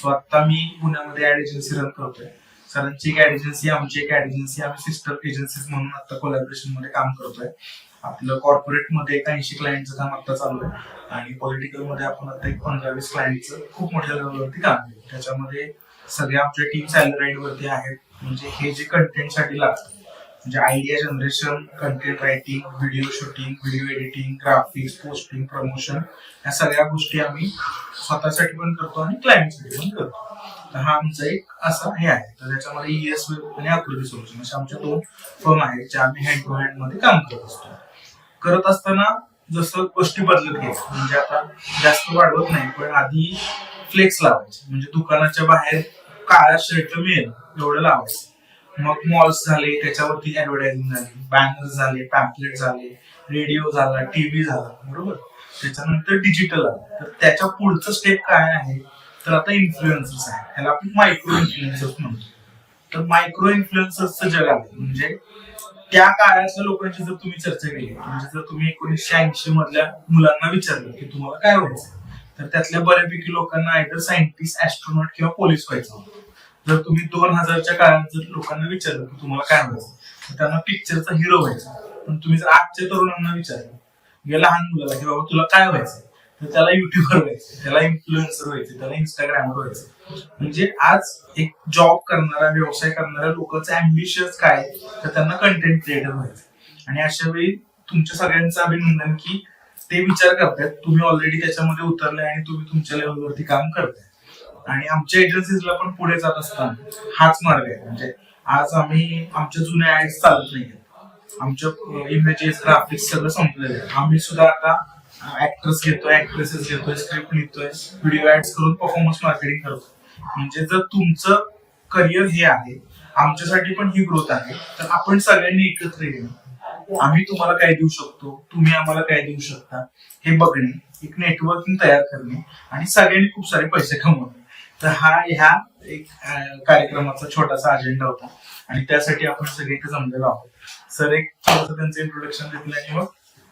So आता मी पुण्यामध्ये add agency run करतोय. सरांची एक ऍड एजन्सी आमची एक ऍड एजन्सी आम्ही सिस्टर एजन्सीज म्हणून आता कोलॅबरेशनमध्ये काम करतोय. आपलं कॉर्पोरेटमध्ये एक ऐंशी क्लायंटचं काम आता चालू आहे. आणि पॉलिटिकलमध्ये आपण आता एक पंधरा वीस क्लायंटचं खूप मोठ्या लेवलवरती काम केलं त्याच्यामध्ये सगळ्या आमच्या टीम सॅलराईड वरती आहेत. म्हणजे हे जे कंटेंटसाठी लागतं म्हणजे idea generation content writing video shooting video editing graphics posting promotion या सगळ्या गोष्टी आम्ही स्वतःसाठी पण करतो आणि क्लायंटसाठी पण करतो. तर हा आमचा एक असा हे आहे. तर त्याच्यामध्ये ईएस आणि आकृती सोल्युशन अशा आमच्या दोन फर्म आहेत ज्या आम्ही हँड टू हँडमध्ये काम करत असतो. करत असताना जसं गोष्टी बदलत घ्यायचं म्हणजे आता जास्त वाढवत नाही पण आधी फ्लेक्स लावायचे. म्हणजे दुकानाच्या बाहेर काळा शर्ट मिळेल एवढं लावायचं. मग मॉल्स झाले त्याच्यावरती ऍडव्हर्टायझिंग झाली बॅनर्स झाले पॅम्पलेट झाले रेडिओ झाला टीव्ही झाला बरोबर? त्याच्यानंतर डिजिटल आलं. तर त्याच्या पुढचं स्टेप काय आहे? तर आता इन्फ्लुएन्सर्स आहे ह्याला आपण मायक्रो इन्फ्लुएन्सर्स म्हणतो. तर मायक्रो इन्फ्लुएन्सर्सचं जग आहे. म्हणजे त्या काळातल्या लोकांची जर तुम्ही चर्चा केली म्हणजे जर तुम्ही एकोणीसशे ऐंशी मधल्या मुलांना विचारलं की तुम्हाला काय व्हायचं? तर त्यातल्या बऱ्यापैकी लोकांना आयदर सायंटिस्ट ऍस्ट्रॉनॉट किंवा पोलीस व्हायचं होतं. जर तुम्ही दोन हजारच्या काळात जर लोकांना विचारलं की तुम्हाला काय व्हायचं त्यांना पिक्चरचा हिरो व्हायचा पण तुम्ही जर आजच्या तरुणांना विचारलं या लहान मुलाला की बाबा तुला काय व्हायचं तर त्याला युट्यूबर व्हायचं त्याला इन्फ्लुएन्सर व्हायचं त्याला इंस्टाग्रामवर व्हायचं म्हणजे आज एक जॉब करणारा व्यवसाय करणाऱ्या लोकांचं अम्बिशियस काय तर त्यांना कंटेंट क्रिएटर व्हायचं आणि अशा वेळी तुमच्या सगळ्यांचं अभिनंदन की ते विचार करतायत तुम्ही ऑलरेडी त्याच्यामध्ये उतरले आणि तुम्ही तुमच्या लेवलवरती काम करताय आणि आमच्या एजन्सीजला पण पुढे जात असताना हाच मार्ग आहे. म्हणजे आज आम्ही आमच्या जुन्या ऍड्स चालत नाही आमच्या इमेजेस ग्राफिक्स सगळं संपलेलं आहे. आम्ही सुद्धा आता ऍक्टर्स घेतोय ऍक्ट्रेसेस घेतोय स्क्रिप्ट लिहितोय व्हिडिओ ऍड्स करून परफॉर्मन्स मार्केटिंग करतो म्हणजे जर तुमचं करिअर हे आहे आमच्यासाठी पण ही ग्रोथ आहे तर आपण सगळ्यांनी एकत्र येणं आम्ही तुम्हाला काय देऊ शकतो तुम्ही आम्हाला काय देऊ शकता हे बघणे एक नेटवर्किंग तयार करणे आणि सगळ्यांनी खूप सारे पैसे कमवणे. तर हा ह्या एक कार्यक्रमाचा छोटासा अजेंडा होता. आणि त्यासाठी आपण सगळे इथे जमलेलो आहोत. सर एक थोडंसं त्यांचं इंट्रोडक्शन देतील आणि मग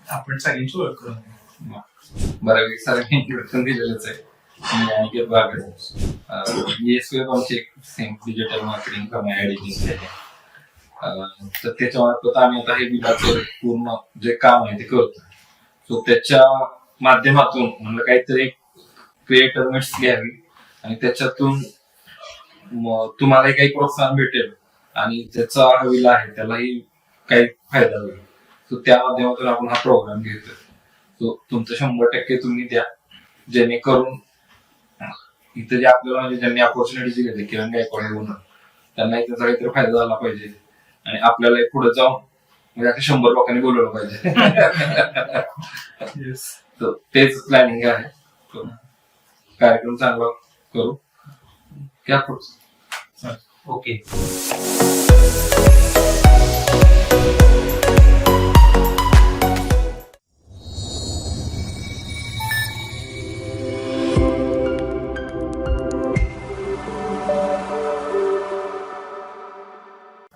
आपण सगळ्यांची ओळख करून घेऊ. बऱ्यापैकी सरांनी इंट्रोडक्शन दिलेलंच आहे. मी अनिकेत बागडे वेब आमची एक same digital marketing cum editing आहे. तर आम्ही आता हे बिलाचं पूर्ण जे काम आहे ते करतो सो त्याच्या माध्यमातून म्हणलं काहीतरी क्रिएटर मिट्स घ्यावी. आणि त्याच्यातून तुम्हालाही काही प्रोत्साहन भेटेल. आणि त्याचा हा विला आहे त्यालाही काही फायदा होईल. सो त्या माध्यमातून आपण हा प्रोग्राम घेतोय. तो तुमचं शंभर टक्के तुम्ही द्या. जेणेकरून इथं जे आपल्याला म्हणजे ज्यांनी ऑपॉर्च्युनिटी दिली किरण गायकवाड म्हणून त्यांना त्याचा काहीतरी फायदा झाला पाहिजे. आणि आपल्याला पुढे जाऊन म्हणजे आता शंभर लोकांनी बोलवलं पाहिजे. तेच प्लॅनिंग आहे. कार्यक्रम चांगला करू. क्या ओके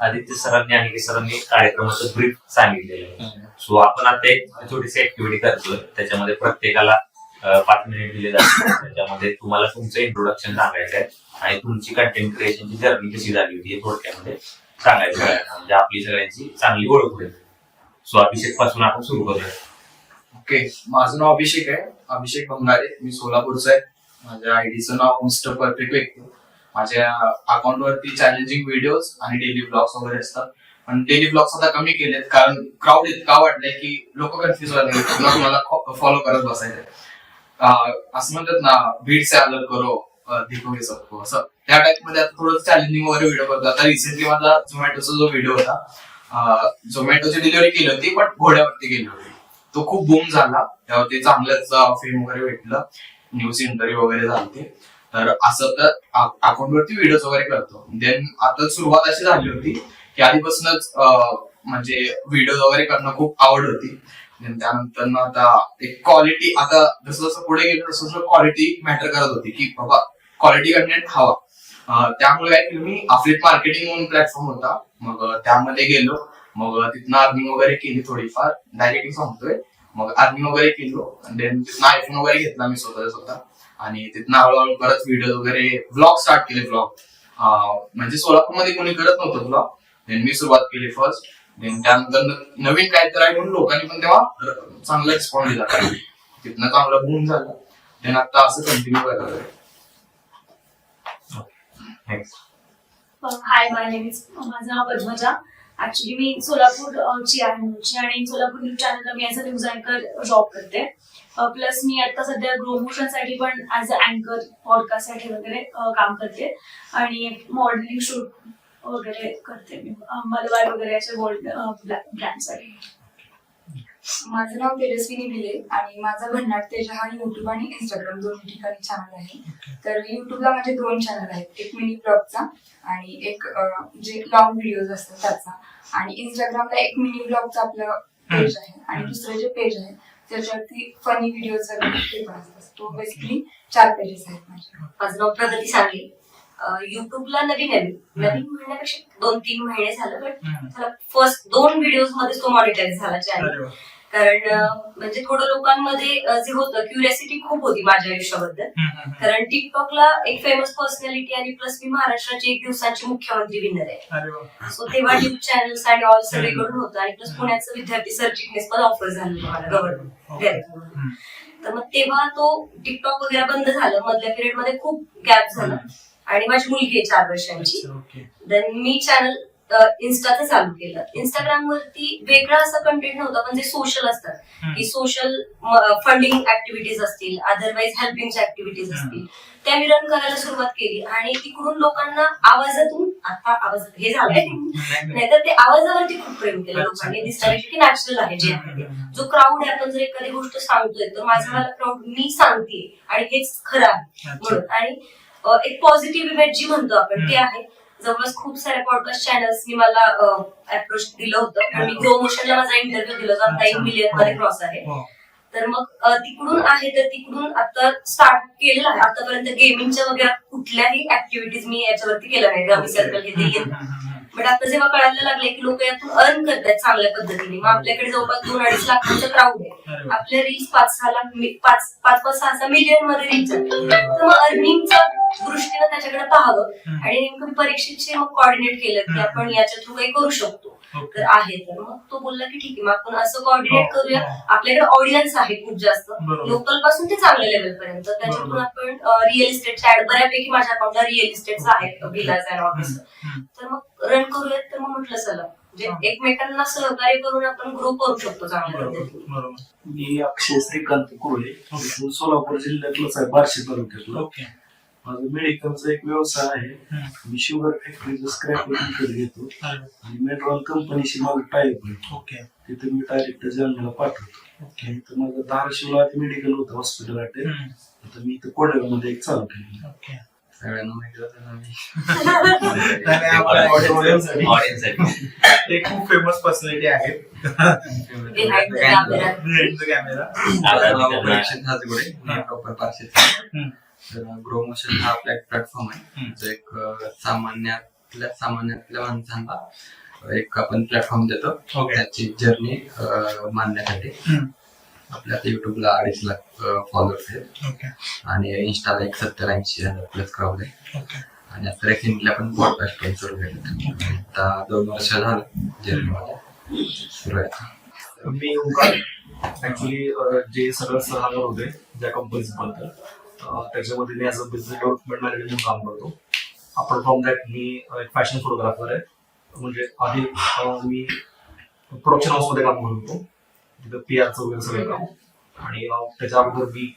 आदित्य सरांनी आणि सरांनी कार्यक्रमाचं ब्रीफ सांगितलेलं आहे. सो आपण आता एक छोटीशी ऍक्टिव्हिटी करतोय. त्याच्यामध्ये प्रत्येकाला पाच मिनिट दिले जातात त्याच्यामध्ये तुम्हाला तुमचं इंट्रोडक्शन सांगायचं आहे आणि तुमची कंटेंट क्रिएशनची जर्नी कशी झाली होती हे थोडक्यामध्ये सांगायचं म्हणजे आपली सगळ्यांची चांगली ओळख होईल. सो अभिषेकपासून आपण सुरू करूया. ओके माझं नाव अभिषेक आहे. अभिषेक भंगारे मी सोलापूरचा आहे. माझ्या आयडीचं नाव मिस्टर परफेक्ट व्यक्ती. माझ्या अकाउंट वरती चॅलेंजिंग व्हिडिओज आणि डेली ब्लॉग्स वगैरे असतात. पण डेली ब्लॉग्स आता कमी केलेत कारण क्राऊड इतका वाटलंय की लोक कन्फ्युज व्हायला फॉलो करत बसायचे असं म्हणतात ना भीड से अलग करो अं, दिखोगे सबको हो, असं. त्या टाइपमध्ये आता थोडं चॅलेंजिंग वगैरे व्हिडिओ करतो आता रिसेंटली माझा झोमॅटोचा जो व्हिडिओ होता झोमॅटोची डिलिव्हरी केली होती बट घोड्यावरती गेली होती. तो खूप बूम झाला. त्यावरती चांगलंच फेम वगैरे भेटलं. न्यूज इंटरव्ह्यू वगैरे झाले तर असं तर अकाउंट वरती व्हिडिओ वगैरे करतो. देन आता सुरुवात अशी झाली होती की आधीपासूनच म्हणजे व्हिडिओ वगैरे करणं खूप आवड होती. त्यानंतर आता एक क्वालिटी आता जसं जसं पुढे गेलं तसं जसं क्वालिटी मॅटर करत होती की बाबा क्वालिटी कंटेंट हवा. त्यामुळे काय केलं मी अफलेट मार्केटिंग म्हणून प्लॅटफॉर्म होता. मग त्यामध्ये गेलो. मग तिथनं अर्निंग वगैरे केली थोडीफार. डायरेक्ट सांगतोय. मग अर्निंग वगैरे केलो. देन तिथनं आयफोन वगैरे घेतला मी स्वतः स्वतः. आणि तिथनं हळूहळू करत व्हिडिओ वगैरे ब्लॉग स्टार्ट केले ब्लॉग म्हणजे सोलापूरमध्ये कोणी करत नव्हतं ब्लॉग देन मी सुरुवात केली फर्स्ट त्यानंतर नवीन काहीतरी आहे म्हणून लोकांनी पण तेव्हा चांगला रिस्पॉन्स दिला. तिथनं चांगला बूम झाला. देन आता असं कंटिन्यू करायला हाय माय नेम इज माझं नाव पद्मजा. ऍक्च्युली मी सोलापूर ची आहे मूळची आणि सोलापूर न्यूज चॅनलला मी ऍज अ न्यूज अँकर जॉब करते. प्लस मी आता सध्या ग्रोमोशनसाठी पण ऍज अ अँकर पॉडकास्टसाठी वगैरे काम करते. आणि मॉडेलिंग शूट वगैरे करते मी. मलबार वगैरे असे गोल्ड ब्रँडसाठी माझं नाव तेजस्विनी भिले आणि माझा भन्नाट तेजा हा युट्यूब आणि इंस्टाग्राम दोन्ही ठिकाणी चॅनल आहे. तर युट्यूबला माझे दोन चॅनल आहेत. एक मिनी ब्लॉगचा आणि एक जे लॉंग व्हिडिओज असतात त्याचा. आणि इंस्टाग्रामला एक मिनी ब्लॉगचं आपलं पेज आहे. आणि दुसरं जे पेज आहे त्याच्यावरती फनी व्हिडिओज वगैरे ते पण असतात तो बेसिकली चार पेजेस आहेत माझे. माझं नाव प्रगती सांगली. युट्यूबला नवीन आहे. नवीन म्हणण्यापेक्षा दोन तीन महिने झालं. त्याला फर्स्ट दोन व्हिडिओ मध्येच तो मॉनिटाईज झाला चॅनल. कारण म्हणजे थोडं लोकांमध्ये जे होतं क्युरियासिटी खूप होती माझ्या आयुष्याबद्दल. कारण टिकटॉकला एक फेमस पर्सनॅलिटी आणि प्लस मी महाराष्ट्राची एक दिवसाची मुख्यमंत्री विनर आहे. सो तेव्हा न्यूज चॅनल्स आणि ऑल सगळीकडून होतं आणि प्लस पुण्याचं विद्यार्थी सरचिटणीस पण ऑफर झालं मला गव्हर्नमेंट. तर मग तेव्हा तो टिकटॉक वगैरे बंद झालं. मधल्या पिरियडमध्ये खूप गॅप झाला. आणि माझी मुलगी आहे चार वर्षांची. देन मी चॅनल इन्स्टाचं चालू केलं. इंस्टाग्राम वरती वेगळा असा कंटेंट नव्हता पण जे सोशल असतात. की सोशल फंडिंग ऍक्टिव्हिटीज असतील अदरवाईज हेल्पिंग ऍक्टिव्हिटीज असतील. त्या मी रन करायला सुरुवात केली आणि तिकडून लोकांना आवाजातून आता आवाज हे झालंय. नाहीतर ते आवाजावरती खूप प्रेम केलं लोकांनी दिसणारी की नॅचरल आहे जे आहे ते. जो क्राऊड आहे आपण जर एखादी गोष्ट सांगतोय तर माझा मला क्राऊड मी सांगते आणि हेच खरं आहे म्हणून. आणि एक पॉझिटिव्ह इमेज जी म्हणतो आपण ते आहे. जवळपास खूप साऱ्या पॉडकास्ट चॅनल्सनी मला अप्रोच दिलं होतं. मी ग्रो मोशनला माझा इंटरव्ह्यू दिला होता. आता एक मिलियनमध्ये क्रॉस आहे. हो. तर मग तिकडून आहे तर तिकडून आता स्टार्ट केलेलं आहे. आतापर्यंत गेमिंगच्या वगैरे कुठल्याही ऍक्टिव्हिटीज मी याच्यावरती केल्या नाही. रमी सर्कल हे ते बट आता जेव्हा कळायला लागले की लोक यातून अर्न करतात चांगल्या पद्धतीने मग आपल्याकडे जवळपास दोन अडीच लाखांचं क्राऊड आहे. आपल्या रील्स पाच सहा लाख पाच पाच पाच सहा सहा मिलियनमध्ये रीच तर मग अर्निंगच्या दृष्टीनं त्याच्याकडे पाहावं. आणि नेमकं परीक्षेचे मग कॉर्डिनेट केलं की. आपण याच्या थ्रू काही करू शकतो. तर आहे तर मग तो बोलला की ठीक आहे मग आपण असं कॉर्डिनेट हो, करूया हो. आपल्याकडे ऑडियन्स आहे खूप जास्त. लोकलपासून ते चांगल्या लेवल पर्यंत त्याच्यातून. आपण रिअल इस्टेटच्या ऍड बऱ्यापैकी माझ्या अकाउंटला रिअल इस्टेटचा आहे हम्म. तर मग रन करूयात तर मग म्हटलं चला. म्हणजे. एकमेकांना सहकार्य करून आपण ग्रो करू शकतो चांगल्या पद्धतीने. मी अक्षय श्रीकांत कुरुळे सोलापूर जिल्ह्यातलंच आहे बार्शी तालुक्यातलं. ओके. माझा मेडिकलचा एक व्यवसाय आहे. मी शुगर फॅक्टरीचं स्क्रॅप विकत घेतो. आणि मेट्रॉल कंपनीशी माझं टाईप आहे ओके. तिथे मी डायरेक्ट जालन्याला पाठवतो. ओके. इथं माझं धाराशिवला मेडिकल होतं हॉस्पिटल. आता मी इथं कोडेगावमध्ये एक चालू केलं ओके. सगळ्यांना ते खूप फेमस पर्सनॅलिटी आहेत. ग्रोमोशन ग्रो मोशन हा आपला एक प्लॅटफॉर्म आहे जो एक सामान्यातल्या सामान्यातल्या माणसांना एक आपण प्लॅटफॉर्म देतो त्याची जर्नी मानण्यासाठी आपल्या आता युट्यूबला अडीच लाख फॉलोअर्स आहेत. ओके. आणि इंस्टाला एक सत्तर ऐंशी हजार प्लस क्राऊड आहे. ओके. आणि आता रेखिंडला पण पॉडकास्ट पण सुरू केलं आता दोन वर्ष झालं जर्नीमध्ये सुरू आहे मी ओंकार. ऍक्च्युली जे सगळं सल्लागार होते ज्या कंपनीजबद्दल अं, त्याच्यामध्ये मी as a business development manager म्हणून काम करतो. अपार्ट फ्रॉम दॅट मी एक फॅशन फोटोग्राफर आहे. म्हणजे आधी अं, मी प्रोडक्शन हाऊसमध्ये काम करत होतो. तिथं पी आरचं वगैरे सगळं काम आणि त्याच्या अगोदर मी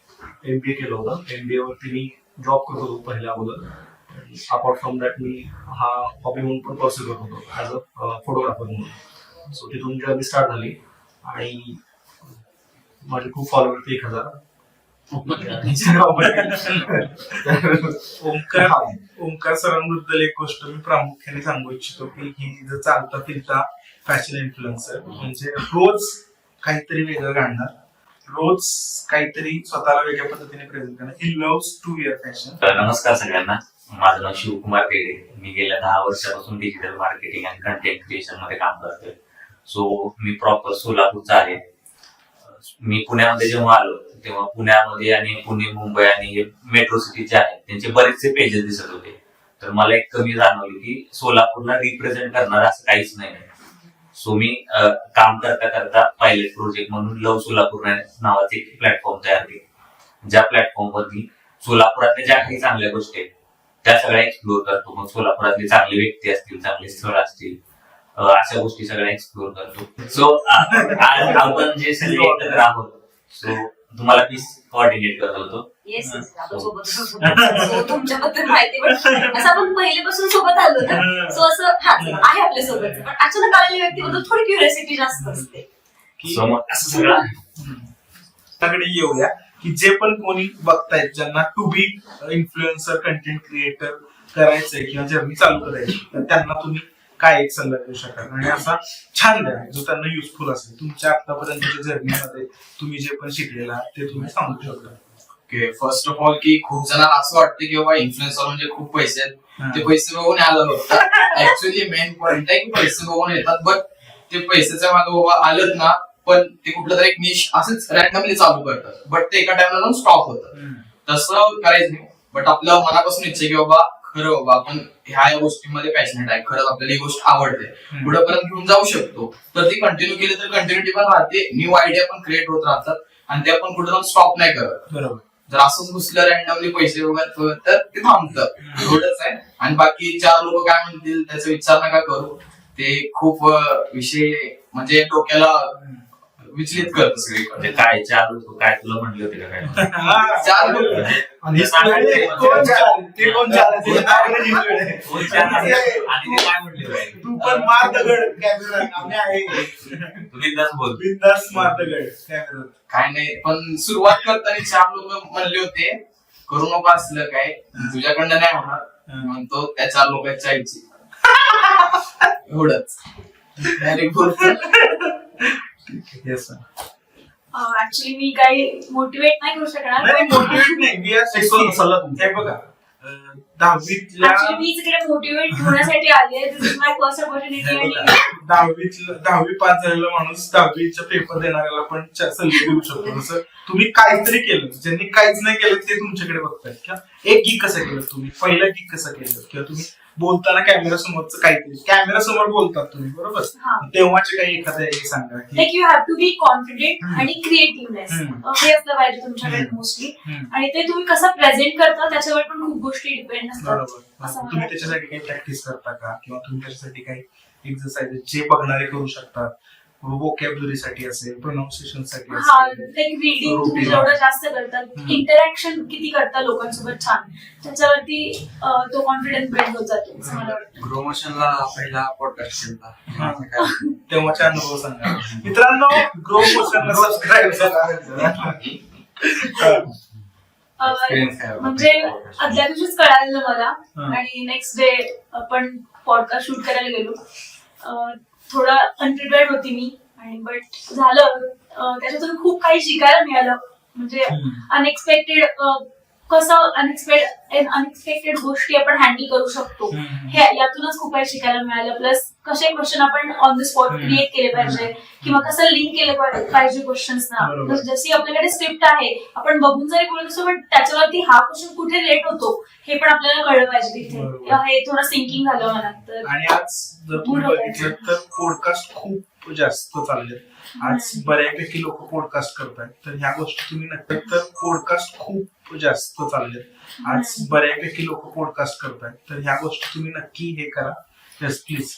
एम बी ए केलं होतं. एम बी वरती मी जॉब करत होतो पहिल्या अगोदर. अपार्ट फ्रॉम दॅट मी हा हॉबी म्हणून पण पर्स्यू करत होतो ऍज अ फोटोग्राफर म्हणून. सो तिथून जर्नी स्टार्ट झाली. आणि माझे खूप फॉलोअर एक हजार. ओंकार ओंकार सरांबद्दल एक गोष्ट मी प्रामुख्याने सांगू इच्छितो की ही जर चालता फिरता फॅशन इन्फ्लुएन्सर म्हणजे रोज काहीतरी वेगळं काढणार रोज काहीतरी स्वतःला वेगळ्या पद्धतीने प्रेझेंट करणार. He loves to wear fashion तर नमस्कार सगळ्यांना. माझं नाव शिवकुमार पेडे. मी गेल्या दहा वर्षापासून डिजिटल मार्केटिंग आणि कंटेंट क्रिएशनमध्ये काम करतोय. सो मी प्रॉपर सोलापूरचा आहे. मी पुण्यामध्ये जेव्हा आलो तेव्हा पुण्यामध्ये आणि पुणे मुंबई आणि हे मेट्रो सिटी जे आहेत त्यांचे बरेचसे पेजेस दिसत होते. तर मला एक कमी जाणवली की सोलापूरला रिप्रेझेंट करणार असं काहीच नाही सो मी काम करता करता पायलट प्रोजेक्ट म्हणून लव सोलापूर नावाचे एक प्लॅटफॉर्म तयार केले. ज्या प्लॅटफॉर्मवरती सोलापुरातल्या ज्या काही चांगल्या गोष्टी आहेत त्या सगळ्या एक्सप्लोर करतो. मग सोलापुरातले चांगले व्यक्ती असतील चांगले स्थळ असतील अशा गोष्टी सगळ्या एक्सप्लोर करतो. सो आपण जे सगळे एकत्र आहोत सो तुम्हाला मी कॉर्डिनेट करत होतो. येस येस आपण तुमच्याबद्दल माहिती पण असं आपण पहिलेपासून सोबत आलो ना. सो असं हा आहे आपल्यासोबत. पण अचानक आलेल्या व्यक्तीबद्दल थोडी क्युरियोसिटी जास्त असते. असं सगळं येऊया की जे पण कोणी बघतायत ज्यांना to be influencer content creator करायचंय किंवा जर्नी चालू करायची तर त्यांना तुम्ही काय एक सल्ला देऊ शकाल? आणि असा छान द्या जो त्यांना युजफुल असेल. तुमच्या आतापर्यंतच्या जर्नीमध्ये तुम्ही जे पण शिकलेला ते तुम्ही सांगू शकता. ओके फर्स्ट ऑफ ऑल की खूप जणांना असं वाटतं की बाबा इन्फ्लुएन्सर म्हणजे खूप पैसे आहेत. ते पैसे बघून आलं होतं ऍक्च्युली मेन पॉइंट आहे की पैसे बघून येतात बट ते पैशाच्या मागे बाबा आलत ना पण ते कुठलं तरी एक निश असंच रॅन्डमली चालू करतात. बट ते एका टाइमला जाऊन स्टॉप होतं तसं करायचं नाही. बट आपलं मनापासून इच्छा की बाबा खरं बाबा आपण ह्या या गोष्टीमध्ये पॅशनेट आहे. खरंच आपल्याला ही गोष्ट आवडते. पुढेपर्यंत घेऊन जाऊ शकतो. तर ती कंटिन्यू केली तर कंटिन्युटी पण राहते. न्यू आयडिया पण क्रिएट होत राहतात. आणि ते आपण कुठे जाऊन स्टॉप नाही करत. बरोबर. जर असंच घुसलं रॅन्डमली पैसे वगैरे तर ते थांबतं. एवढंच आहे. आणि बाकी चार लोक काय म्हणतील त्याचा विचार नका करू. ते खूप विषय म्हणजे डोक्याला विचलित करत सगळीकडे म्हणजे काय चार लोक काय तुला म्हणले होते का काय? चार लोक. आणि ते कोण चाल- ते कोण चाल- ते आहे. चार? आणि ते काय म्हणले होते? तू पण मार दगड कॅमेरा. आम्ही आहे. बोल. बिंदास मार दगड कॅमेरा. काय नाही पण सुरुवात करताना चार लोक म्हणले होते करू नको असलं काय तुझ्याकडनं नाही होणार. म्हणतो त्या चार लोकांच्या आईची. एवढंच. Direct बोलतो. येस ऍक्च्युली मी काही मोटिवेट नाही करू शकणार नाही पण मोटिवेट नाही. वी आर सल्ला- सल्ला तुमचा. बघा. अं, दहावीतल्या ऍक्च्युली मी इकडे मोटिवेट होण्यासाठी आली आहे. This is my first opportunity आणि दहावीत दहावी पास झालेला माणूस दहावीचा पेपर देणाऱ्याला पण च- सल्ले देऊ शकतो. जसं तुम्ही काहीतरी केलं. ज्यांनी काहीच नाही केलं ते तुमच्याकडे बघतायत. किंवा एक गीक कसं केलं तुम्ही? पहिलं गीक कसं केलं? किंवा तुम्ही बोलताना कॅमेरा समोरचं काहीतरी कॅमेरा समोर बोलतात तुम्ही बरोबर. तेव्हाचे काही एखादं हे सांगा की like you have to be confident आणि क्रिएटिव्हनेस हम्म. हे असलं पाहिजे तुमच्याकडे हम्म. मोस्टली हम्म. आणि ते तुम्ही कसं प्रेझेंट करता त्याच्यावर पण खूप गोष्टी डिपेंड असतात बरोबर असं मला तुम्ही. त्याच्यासाठी काही प्रॅक्टिस करता का किंवा तुम्ही त्याच्यासाठी काही एक्सरसाइज जे बघणारे करू शकतात vocabulary साठी असेल प्रोनाऊन्सिएशनसाठी हा लाईक रिडिंग. जेवढं जास्त करता हम्म. इंटरॅक्शन किती करता लोकांसोबत छान त्याच्यावरती तो कॉन्फिडन्स बिल्ड होत जातो असं मला वाटतं ग्रोमोशनला पहिला पॉडकास्ट केला हा. तेव्हाचे अनुभव सांगा मित्रांनो ग्रो मोशनला सबस्क्राईब? म्हणजे आदल्या दिवशीच कळालं मला. आणि नेक्स्ट डे आपण पॉडकास्ट शूट करायला गेलो थोडं अनप्रिपेअर्ड होती मी आणि बट झालं त्याच्यातून खूप काही शिकायला मिळालं म्हणजे. अनएक्सपेक्टेड कसं अनएक्सपेक्टेड अनएक्सपेक्टेड गोष्टी आपण हँडल करू शकतो. हे यातूनच खूप काही शिकायला मिळालं. प्लस कसे क्वेश्चन आपण ऑन द स्पॉट. क्रिएट केले पाहिजे किंवा कसं लिंक केलं पाहिजे- पाहिजे क्वेश्चन्स ना. बरोबर. जशी आपल्याकडे स्क्रिप्ट आहे आपण बघून जरी बोलत असतो पण त्याच्यावरती हा क्वेश्चन कुठे रेट होतो हे पण आपल्याला कळलं पाहिजे तिथे. हे थोडं सिंकिंग झालं मला तर आणि आज जर तुम्ही बघितलं तर पॉडकास्ट खूप जास्त चालले आज बऱ्यापैकी लोक पॉडकास्ट करतायत. तर ह्या गोष्टी तुम्ही नक्की तर पॉडकास्ट खूप जास्त चालले आज बऱ्यापैकी लोक पॉडकास्ट करतायत. तर ह्या गोष्टी तुम्ही नक्की हे करा. येस प्लीज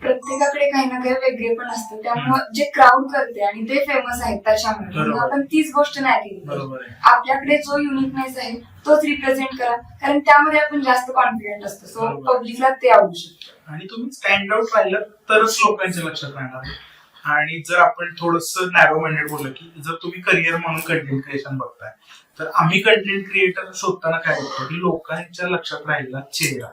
प्रत्येकाकडे काही ना काही वेगळे पण असतं त्यामुळे जे क्राऊड करते आणि ते फेमस आहेत त्याच्यामुळे आपण तीच गोष्ट नाही केली आपल्याकडे जो युनिकनेस आहे तोच रिप्रेझेंट करा. कारण त्यामध्ये आपण जास्त कॉन्फिडंट असतो. सो. पब्लिकला ते आवडू शकतं. आणि तुम्ही स्टँड आउट राहिलं तरच लोकांच्या लक्षात राहणार. आणि जर आपण थोडस नॅरो माइंडेड बोललं की जर तुम्ही करिअर म्हणून कंटेंट क्रिएशन बघताय तर आम्ही कंटेंट क्रिएटर शोधताना काय बघतो की लोकांच्या लक्षात राहिला चेहरा.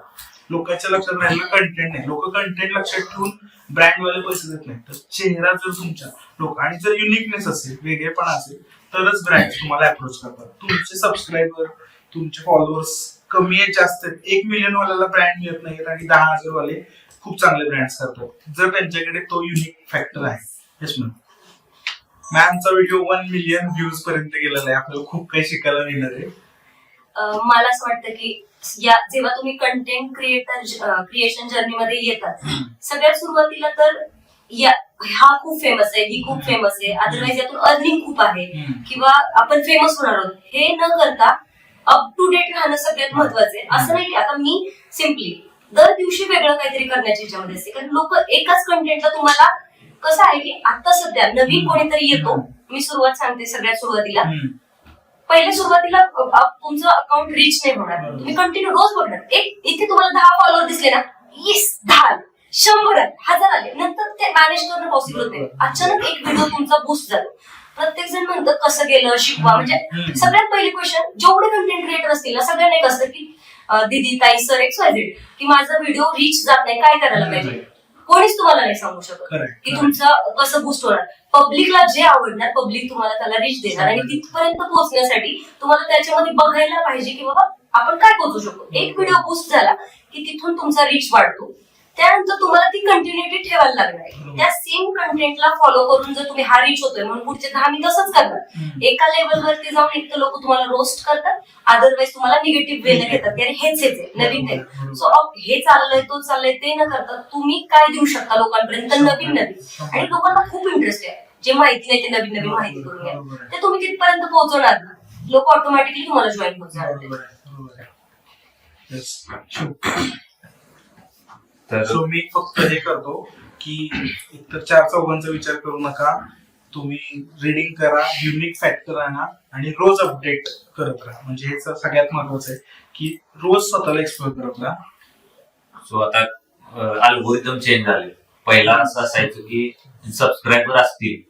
लोकांच्या लक्षात राहिला कंटेंट नाही. लोक कंटेंट लक्षात ठेवून ब्रँड वाले पैसे देत नाही तर चेहरा जर तुमच्या लोक आणि जर युनिकनेस असेल वेगळेपणा असेल तरच ब्रँड तुम्हाला अप्रोच करतात. तुमचे सबस्क्रायबर तुमचे फॉलोअर्स कमी आहेत जास्त आहेत. एक मिलियन वाल्याला ब्रँड मिळत नाहीत आणि दहा हजार वाले खूप चांगले ब्रँड्स करतात. जर त्यांच्याकडे तो युनिक फॅक्टर आहे. येस मॅम मॅमचा व्हिडिओ वन मिलियन व्ह्यूज पर्यंत गेलेला आहे. आपल्याला खूप काही शिकायला मिळणार आहे. मला असं वाटतं की या जेव्हा तुम्ही कंटेंट क्रिएटर क्रिएशन जर्नी मध्ये येतात सगळ्यात सुरुवातीला तर या हा खूप फेमस आहे ही खूप फेमस आहे. अदरवाईज यातून अर्निंग खूप आहे. किंवा आपण फेमस होणार आहोत. हे न करता अप टू डेट राहणं सगळ्यात महत्वाचं आहे. असं नाही की आता मी सिम्पली दर दिवशी वेगळं काहीतरी करण्याच्या ह्याच्यामध्ये असते. कारण लोक एकाच कंटेंटला तुम्हाला कसं आहे की आता सध्या नवीन कोणीतरी येतो? मी सुरुवात सांगते सगळ्यात सुरुवातीला. पहिल्या सुरुवातीला तुमचं अकाउंट रीच नाही होणार. तुम्ही कंटिन्यू रोज बघणार. एक इथे तुम्हाला दहा फॉलोअर दिसले ना येस दहा. शंभर हजार आले. नंतर ते मॅनेज करणं पॉसिबल होते अचानक एक व्हिडिओ तुमचा बूस्ट झाला. प्रत्येक जण म्हणतं कसं गेलं? शिकवा. म्हणजे सगळ्यात पहिली क्वेश्चन जेवढे कंटेंट क्रिएटर असतील ना सगळ्यांना एक असतं की दीदी ताई सर एक्स वाय झेड की माझा व्हिडिओ रीच जात नाही. काय करायला पाहिजे? कोणीच तुम्हाला नाही सांगू शकत. की. तुमचं कसं बूस्ट होणार. पब्लिकला जे आवडणार पब्लिक तुम्हाला त्याला रीच देणार. आणि तिथपर्यंत पोहोचण्यासाठी तुम्हाला त्याच्यामध्ये बघायला पाहिजे की बाबा आपण काय पोहोचू शकतो. एक व्हिडिओ बूस्ट झाला की तिथून तुमचा रीच वाढतो. त्यानंतर तुम्हाला ती कंटिन्युटी ठेवायला लागणार आहे. त्या सेम कंटेंटला फॉलो करून जर तुम्ही हा रीच होतोय म्हणून पुढचे दहा मी तसंच करणार. एका लेवलवरती जाऊन एक तर लोक तुम्हाला रोस्ट करतात अदरवाईज तुम्हाला निगेटिव्ह वेने घेतात. की अरे हेच हेच आहे नवीन नाही सो हे चाललंय तो चाललंय ते न करता तुम्ही काय देऊ शकता लोकांपर्यंत? नवीन नवीन. आणि लोकांना खूप इंटरेस्ट आहे. जे माहिती नाही ते नवीन नवीन माहिती करून घ्या. ते तुम्ही तिथपर्यंत पोहोचवणार ना. लोक ऑटोमॅटिकली तुम्हाला जॉईन होत जाणार बरोबर आहे, बरोबर आहे. Yes. तर सो मी फक्त हे करतो की एकतर चार चौघांचा विचार करू नका. तुम्ही रिडिंग करा युनिक फॅक्टर आणा आणि रोज अपडेट करत राहा. म्हणजे हे सगळ्यात महत्वाचं आहे की रोज स्वतःला एक्सप्लोर करत राहा. सो आता अल्गोरिदम चेंज झाले. पहिला असं असायचं की सबस्क्रायबर असतील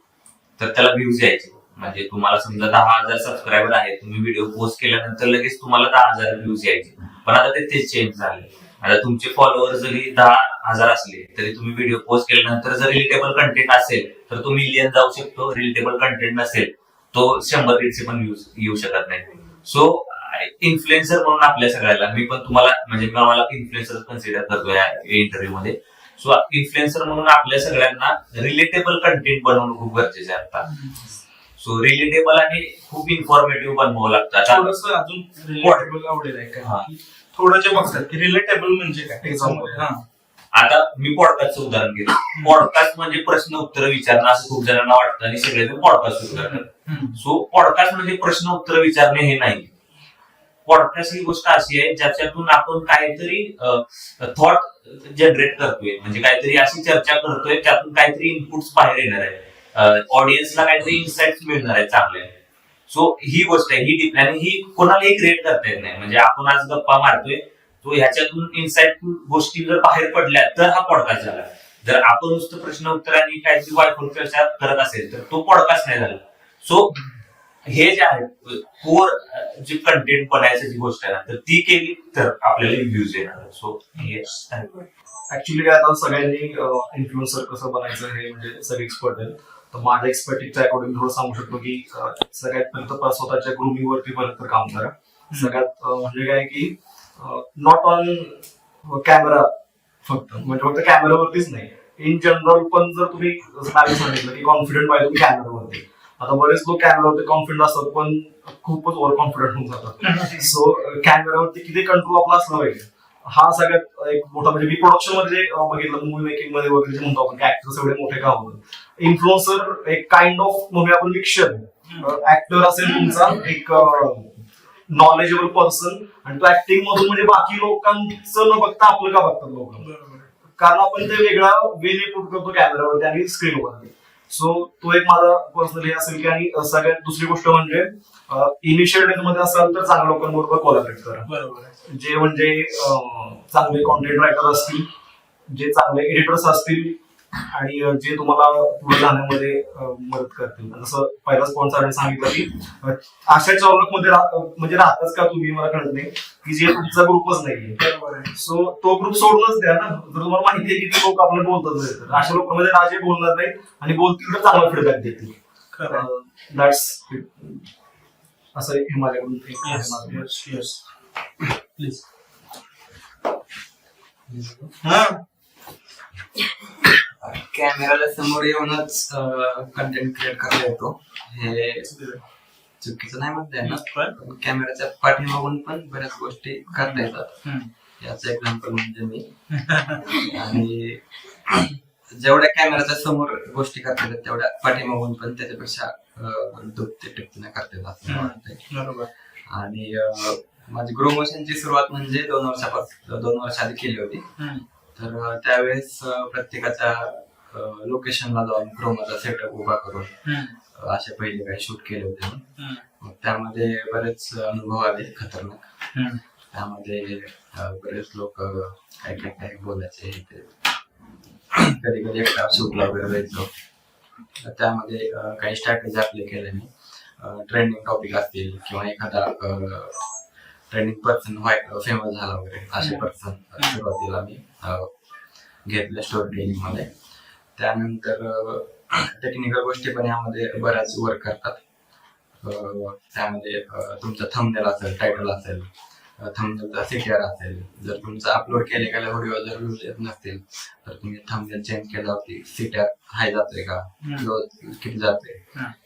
तर त्याला व्ह्यूज यायचे. म्हणजे तुम्हाला समजा दहा हजार सबस्क्रायबर आहेत तुम्ही व्हिडिओ पोस्ट केल्यानंतर लगेच तुम्हाला दहा हजार व्ह्यूज यायचे. पण आता ते तेच चेंज झाले. आता तुमचे फॉलोअर जरी दहा हजार असले तरी तुम्ही व्हिडिओ पोस्ट केल्यानंतर जर रिलेटेबल कंटेंट असेल तर तो मिलियन जाऊ शकतो. रिलेटेबल कंटेंट नसेल तो शंभर रीडचे पण येऊ शकत नाही. सो इन्फ्लुएन्सर म्हणून आपल्या सगळ्याला मी पण तुम्हाला म्हणजे मी मला इन्फ्लुएन्सर कन्सिडर करतो या इंटरव्ह्यू मध्ये. सो इन्फ्लुएन्सर म्हणून आपल्या सगळ्यांना रिलेटेबल कंटेंट बनवणं खूप गरजेचं आहे आता. सो रिलेटेबल आणि खूप इन्फॉर्मेटिव्ह बनवावं लागतं. अजून रिलेटेबल आवडेल आहे. का की थोडं जे बघतात की रिलेटेबल म्हणजे काय? त्याच्यामध्ये हा. आता मी पॉडकास्टचं उदाहरण घेतो. पॉडकास्ट म्हणजे प्रश्न उत्तर विचारणं असं खूप जणांना वाटतं आणि सगळे पॉडकास्ट सुरू करतात. सो पॉडकास्ट म्हणजे प्रश्न उत्तर विचारणे हे नाही. पॉडकास्ट ही गोष्ट अशी आहे ज्याच्यातून आपण काहीतरी थॉट जनरेट करतोय. म्हणजे काहीतरी अशी चर्चा करतोय त्यातून काहीतरी इनपुट्स बाहेर येणार आहे. ऑडियन्सला काहीतरी इन्साइट मिळणार आहे चांगले सो ही गोष्ट आहे ही deep- आणि ही कोणालाही क्रिएट करता येत नाही. म्हणजे आपण आज गप्पा मारतोय तो ह्याच्यातून इन्साइटफुल गोष्टी जर बाहेर पडल्या तर हा पॉडकास्ट झाला. जर आपण नुसतं प्रश्न उत्तर आणि काहीतरी वायफोन चर्चा करत असेल तर तो पॉडकास्ट नाही झाला. सो हे जे आहे कोर जे कंटेंट बनायचं जी गोष्ट आहे ना तर ती केली तर आपल्याला व्ह्यूज येणार. सो हे ऍक्च्युली काय आता सगळ्यांनी इन्फ्लुएन्सर कसं बनायचं हे म्हणजे सगळे एक्सपर्ट आहेत. तर माझ्या एक्सपर्टीच्या अकॉर्डिंग थोडं सांगू शकतो की सगळ्यात पहिलं स्वतःच्या ग्रुमिंग वरती पहिलं तर काम करा. सगळ्यात म्हणजे काय की नॉट ऑन कॅमेरा फक्त म्हणजे फक्त कॅमेरावरतीच नाही. इन जनरल पण जर तुम्ही सांगितलं की कॉन्फिडंट पाहिजे तुम्ही कॅमेरावरती आता बरेच लोक कॅमेरावरती कॉन्फिडंट असतात पण खूपच ओव्हर कॉन्फिडंट होऊन जातात. सो कॅमेरावरती किती कंट्रोल आपला असला पाहिजे. हा सगळ्यात एक मोठा म्हणजे मी प्रोडक्शनमध्ये बघितलं मूवी मेकिंगमध्ये वगैरे जे म्हणतो आपण ऍक्टर्स एवढे मोठे का होतं? इन्फ्लुएन्सर एक काइंड ऑफ म्हणूया आपण फिक्शन ऍक्टर असेल तुमचा एक नॉलेजेबल पर्सन आणि तो ऍक्टिंग मधून म्हणजे बाकी लोकांचं न बघता आपलं का बघतात लोक. कारण आपण ते वेगळा वेने पुट करतो कॅमेरावरती आणि स्क्रीनवरती सो तो एक माझा पर्सनली असेल की आणि सगळ्यात दुसरी गोष्ट म्हणजे इनिशियल डेजमध्ये असाल तर चांगल्या लोकांबरोबर कोलॅबरेट करा. बरोबर जे म्हणजे चांगले कॉन्टेंट रायटर असतील जे चांगले एडिटर्स असतील आणि जे तुम्हाला पुढे जाण्यामध्ये मदत करतील. जसं पहिलाच पॉईंट सरांनी सांगितलं की अं, अशा चौलकमध्ये म्हणजे राहताच का तुम्ही? मला कळत नाही. की जे तुमचा ग्रुपच नाहीये. बरोबर आहे. सो तो ग्रुप सोडूनच द्या ना. जर तुम्हाला माहिती आहे की ते लोक आपल्याला बोलतात नाही तर अशा लोकांमध्ये राजे बोलणार नाहीत आणि बोलतील तर चांगला फीडबॅक देतील. दॅट्स असं हे माझ्याकडून. Please. हा. कॅमेराला समोर येऊनच कंटेंट क्रिएट करता येतो. हे चुकीचं नाही म्हणता येणार पण? कॅमेराच्या पाठीमागून पण बऱ्याच गोष्टी करता येतात. याचं एक्झाम्पल म्हणजे मी. आणि जेवढ्या कॅमेराच्या समोर गोष्टी करता येतात तेवढ्या पाठीमागून पण त्याच्यापेक्षा अं, दुपटे टिपटीने करता येतात बरोबर. आणि माझी ग्रो मोशनची सुरुवात म्हणजे दोन वर्षापासून दोन वर्ष आधी केली होती. तर त्यावेळेस प्रत्येकाच्या लोकेशनला जाऊन क्रोमाचा सेटअप उभा करून असे पहिले काही शूट केले होते. मग त्यामध्ये बरेच अनुभव आले खतरनाक. त्यामध्ये बरेच लोक काय काय काय बोलायचे ते कधी कधी एकटा शूटला वगैरे जायचो. त्यामध्ये काही स्ट्रॅटेजी आपले केले मी. ट्रेंडिंग टॉपिक असतील किंवा एखादा ट्रेंडिंग पर्सन फेमस झाला वगैरे असे पर्सन सुरुवातीला मी घेतले स्टोरी टेलिंगमध्ये. त्यानंतर टेक्निकल गोष्टी पण यामध्ये बऱ्याच वर्क करतात त्यामध्ये तुमचं थंबनेल असेल टायटल असेल थंबनेलचा सीटीआर असेल जर तुमचा अपलोड केले गेल्या व्हिडिओ जर व्ह्यूज येत नसतील तर तुम्ही थंबनेल चेंज केल्यावरती सीटीआर हाय जातोय का. लो किती जाते.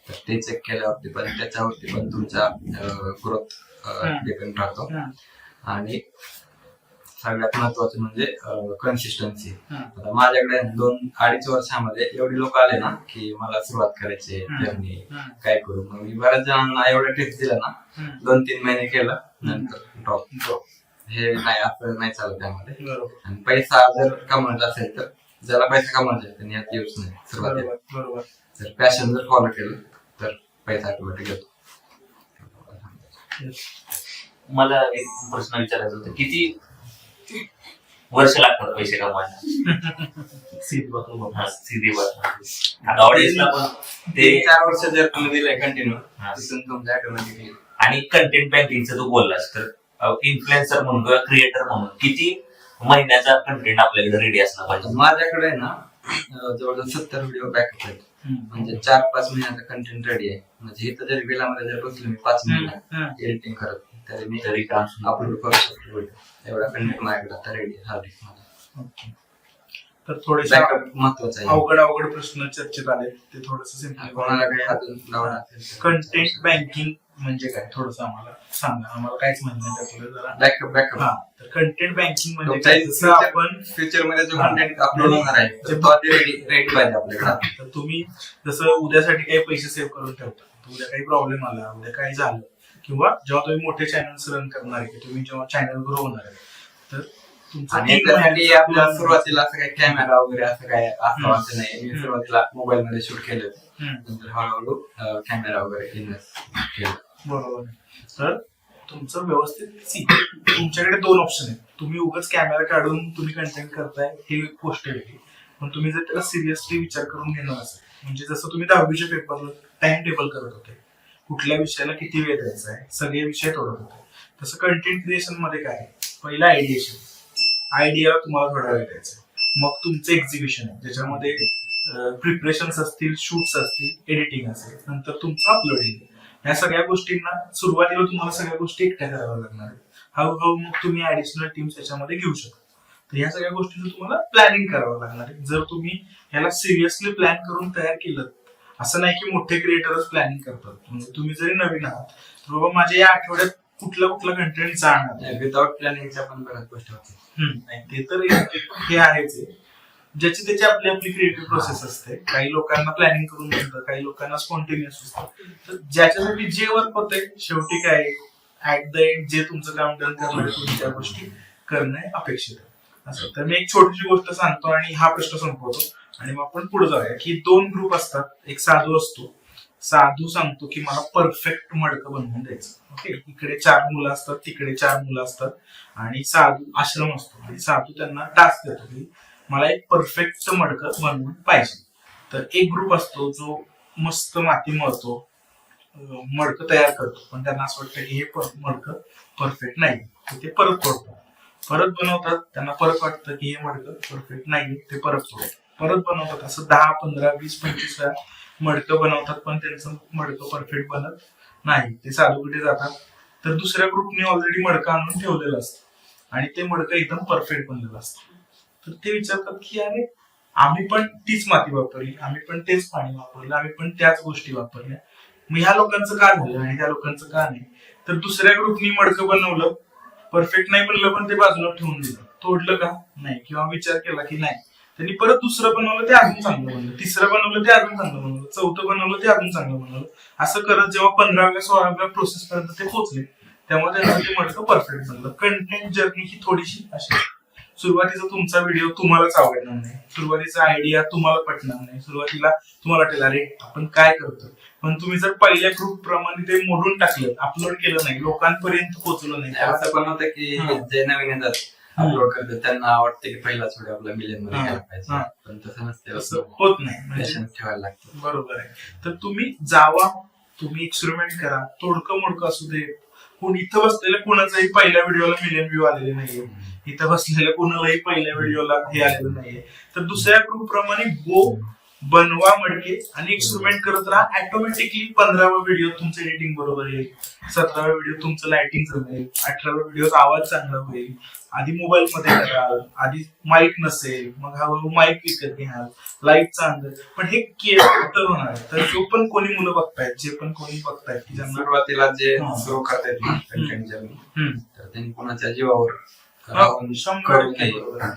तर ते चेक केल्यावरती पण त्याच्यावरती पण तुमचा ग्रोथ. डिपेंड राहतो. आणि सगळ्यात महत्वाचं म्हणजे कन्सिस्टन्सी. आता माझ्याकडे दोन अडीच वर्षामध्ये एवढे लोक आले ना की मला सुरुवात करायची. जर्नी. काय करू? मग मी बऱ्याच जणांना एवढ्या टिप्स दिल्या ना. दोन तीन महिने केलं नंतर ड्रॉप हे नाही असं नाही चालत त्यामध्ये. आणि पैसा जर कमवायचा असेल तर ज्याला पैसा कमवायचा त्यांनी यात यूज नाही बरोबर जर पॅशन जर फॉलो केलं तर पैसा ऑटोमॅटिक येतो मला एक प्रश्न विचारायचा होता किती वर्ष लागतात पैसे कमवायला सीधी बात. ऑडियन्सला पण ते चार वर्ष जर तुम्ही दिलंय कंटिन्यू हा. ऑटोमॅटिकली आणि कंटेंट बँकिंगचं तू बोललास तर इन्फ्लुएन्सर म्हणून किंवा क्रिएटर म्हणून किती महिन्याचा कंटेंट आपल्याकडे रेडी असला पाहिजे माझ्याकडे आहे ना जवळजवळ सत्तर व्हिडिओ बॅकअप आहेत. म्हणजे चार पाच महिन्याचा कंटेंट रेडी आहे म्हणजे इथं जरी बिलामध्ये जर बसलो मी पाच. महिने. एडिटिंग करत तरी मी तरी काम. अपलोड करू शकतो. एवढा कंटेंट माझ्याकडे आता रेडी हार्ड ओके. तर थोडेसे बॅकअप महत्त्वाचा आहे. अवघड अवघड प्रश्न चर्चेत आले ते थोडस कोणाला काही अजून डाऊट असेल कंटेंट बँकिंग म्हणजे काय? थोडस आम्हाला सांगा. आम्हाला काहीच माहिती नाही त्यातलं जरा. बॅकअप बॅकअप हा. तर कंटेंट बँकिंग म्हणजे काय? जसं आपण फ्युचरमध्ये जो हा. कंटेंट अपलोड होणार आहे तर तो आधी रेडी रेडी पाहिजे आपल्याकडे. तर तुम्ही जसं उद्यासाठी काही पैसे सेव्ह करून ठेवता. तर उद्या काही प्रॉब्लेम आला उद्या काही झालं किंवा जेव्हा तुम्ही मोठे चॅनल्स रन करणार आहे तुम्ही जेव्हा चॅनल ग्रो होणार आहे तर तुमचं आणि त्यासाठी आपल्याला plan- सुरुवातीला असं काही कॅमेरा वगैरे असं काय. असं असं नाही मी. सुरुवातीला मोबाईल मध्ये शूट केले. नंतर हळूहळू कॅमेरा वगैरे केलं बरोबर तर तुमचं व्यवस्थित सी तुमच्याकडे दोन ऑप्शन आहेत तुम्ही उगाच कॅमेरा काढून तुम्ही कंटेंट करताय ही एक गोष्ट वेगळी पण तुम्ही जर त्याला सिरियसली विचार करून घेणार असेल म्हणजे जसं तुम्ही दहावीच्या पेपरला टाइम टेबल करत होते कुठल्या विषयाला किती वेळ द्यायचा आहे सगळे विषय तोडत होते. तसं कंटेंट क्रिएशनमध्ये काय आहे? पहिला आयडिएशन आयडियाला तुम्हाला थोडा वेळ द्यायचा आहे. मग तुमचं एक्झिबिशन आहे. ज्याच्यामध्ये प्रिपरेशन असतील शूट्स असतील एडिटिंग असेल नंतर तुमचं अपलोडिंग या सगळ्या गोष्टींना सुरुवातीला तुम्हाला सगळ्या गोष्टी एकट्या कराव्या लागणार हळूहळू मग तुम्ही ऍडिशनल टीम्स याच्यामध्ये घेऊ शकता. तर या सगळ्या गोष्टीचं तुम्हाला प्लॅनिंग करावं लागणार आहे. जर तुम्ही ह्याला सिरियसली प्लॅन करून तयार केलं असं नाही की मोठे क्रिएटरच प्लॅनिंग करतात. म्हणजे तुम्ही जरी नवीन आहात तर बाबा माझ्या या आठवड्यात कुठला कुठला कंटेंट जाणार. विदाउट प्लॅनिंगच्या पण बऱ्याच गोष्टी नाही, ते तर हे आहेच आहे. ज्याची त्याची आपली आपली क्रिएटिव्ह प्रोसेस असते. काही लोकांना प्लॅनिंग करून मिळतं काही लोकांना स्पॉन्टेनियस असतं. तर ज्याच्यासाठी जे वर्क होतंय शेवटी काय ऍट द एंड जे तुमचं काम डन करणार त्या गोष्टी करणे अपेक्षित आहे. असं. तर मी एक छोटीशी गोष्ट सांगतो आणि हा प्रश्न संपवतो. आणि मग आपण पुढे जाऊया की दोन ग्रुप असतात. एक साधू असतो. साधू सांगतो की मला परफेक्ट मडकं बनवून द्यायचं. ओके इकडे चार मुलं असतात तिकडे चार मुलं असतात. आणि साधू आश्रम असतो. आणि साधू त्यांना टास्क देतो की मला एक परफेक्ट मडकं बनवून पाहिजे. तर एक ग्रुप असतो जो मस्त माती मळतो. मडकं तयार करतो. पण त्यांना असं वाटतं की हे पर- मडकं परफेक्ट नाही. ते परत तोडतात परत बनवतात. त्यांना परत वाटतं की हे मडकं परफेक्ट नाही ते परत परत बनवतात. असं दहा पंधरा वीस पंचवीस वेळा मडकं बनवतात पण त्यांचं मडकं परफेक्ट बनत नाही. ते साधूकडे जातात? तर दुसऱ्या ग्रुपने ऑलरेडी मडकं आणून ठेवलेलं असतं. आणि ते मडकं एकदम परफेक्ट बनलेलं असतं. तर ते विचारतात की अरे आम्ही पण तीच माती वापरली आम्ही पण तेच पाणी वापरलं आम्ही पण त्याच गोष्टी वापरल्या. मग ह्या लोकांचं का झालं आणि त्या लोकांचं का नाही? तर दुसऱ्या ग्रुपनी मडकं बनवलं. परफेक्ट नाही बनलं पण ते बाजूला ठेवून दिलं. तोडलं का? नाही. किंवा विचार केला की नाही. त्यांनी परत दुसरं बनवलं ते अजून चांगलं बनवलं तिसरं बनवलं ते अजून चांगलं बनवलं. चौथं बनवलं ते अजून चांगलं बनवलं. असं करत जेव्हा पंधराव्या सोळाव्या प्रोसेस पर्यंत ते पोहोचले त्यामुळे त्यांचं ते मडकं परफेक्ट बनलं. कंटेंट जर्नी ही थोडीशी अशी सुरुवातीचा तुमचा व्हिडिओ तुम्हालाच आवडणार नाही. सुरुवातीचा आयडिया तुम्हाला पटणार नाही. सुरुवातीला तुम्हाला वाटेल अरे आपण काय करतोय? पण तुम्ही जर पहिल्या ग्रुप प्रमाणे ते मोडून टाकलं अपलोड केलं नाही लोकांपर्यंत पोहोचलं नाही असं पण होतं की. जे नवीन येतात अपलोड करतात त्यांना वाटतं की पहिलाच व्हिडिओ आपला मिलियनमध्ये पाहिजे. पण तसं नसते असं होत नाही. म्हणजे ठेवायला लागतं. बरोबर आहे. तर तुम्ही जावा तुम्ही एक्सपेरिमेंट करा. तोडकं मोडकं असू दे. कोण इथं बसलेल्या कुणाचाही पहिल्या व्हिडिओला मिलियन व्ह्यू आलेले नाहीये. इथं बसलेल्या कुणालाही पहिल्या व्हिडिओला हे आलेलं नाहीये. तर दुसऱ्या ग्रुप प्रमाणे गो बनवा मडके आणि एक्सपेरिमेंट करत राहा. ऑटोमॅटिकली पंधरावा व्हिडिओ तुमचं एडिटिंग बरोबर येईल. सतरावा व्हिडिओ तुमचं लाइटिंग जमेल अठरावा व्हिडिओ आवाज चांगला होईल. आधी मोबाईल मध्ये कराल आधी माईक नसेल. मग हळूहळू माईक विकत घ्याल. लाइट चांगलं. पण हे केलं तर होणार. तर जो पण कोणी मुलं बघतायत जे पण कोणी बघतायत की ज्यांना सुरुवातीला जे. सुरू हम्म. तर त्यांनी कोणाच्या जीवावर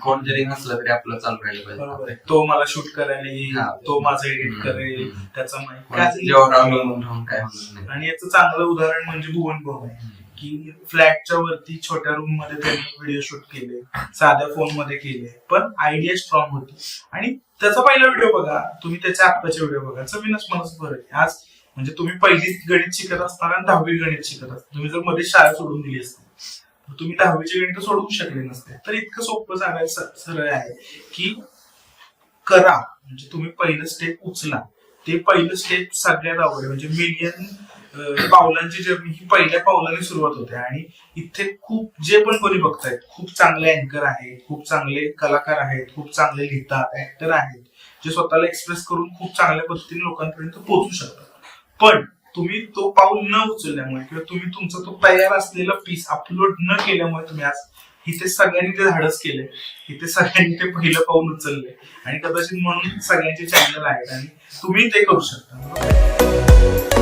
कोण जरी नसलं तरी आपलं चालू राहिलं बरोबर. आहे. पाहिजे तो मला शूट येईल हा. तो माझं एडिट. करेल हम्म. त्याचा माईक कोणाच्या जीवावर अवलंबून राहून काय होणार नाही. आणि याचं चांगलं उदाहरण म्हणजे भुवन भाऊ आहे. की फ्लॅटच्या वरती छोट्या रूममध्ये त्यांनी व्हिडिओ शूट केले साध्या फोनमध्ये केले पण आयडिया स्ट्रॉंग होती. आणि त्याचा पहिला व्हिडिओ बघा तुम्ही त्याच्या आत्ताचे व्हिडिओ बघा. चवीनच मनच फरक आहे. आज म्हणजे तुम्ही पहिली गणित शिकत असताना आणि दहावी गणित शिकत असता. तुम्ही जर मध्ये शाळा सोडून दिली असती तुम्ही दहावीचे गणित सोडवू शकले नसते. तर इतकं सोपं सांगायचं सरळ आहे की करा. म्हणजे तुम्ही पहिलं स्टेप उचला. ते पहिलं स्टेप सगळ्यात अवघड म्हणजे मिलियन पावलांची जर्नी ही पहिल्या पावलाने सुरुवात होते. आणि इथे खूप जे पण कोणी बघतायत खूप चांगले अँकर आहेत खूप चांगले कलाकार आहेत खूप चांगले लिहितात ऍक्टर आहेत जे स्वतःला एक्सप्रेस करून खूप चांगल्या पद्धतीने लोकांपर्यंत पोहोचू शकतात. पण तुम्ही तो पाऊल न उचलल्यामुळे किंवा तुम्ही तुमचा तो तयार असलेला पीस अपलोड न केल्यामुळे तुम्ही आज इथे सगळ्यांनी ते धाडस केले इथे सगळ्यांनी ते पहिलं पाऊल उचलले आणि कदाचित म्हणून सगळ्यांचे चॅनल आहेत आणि तुम्ही ते करू शकता.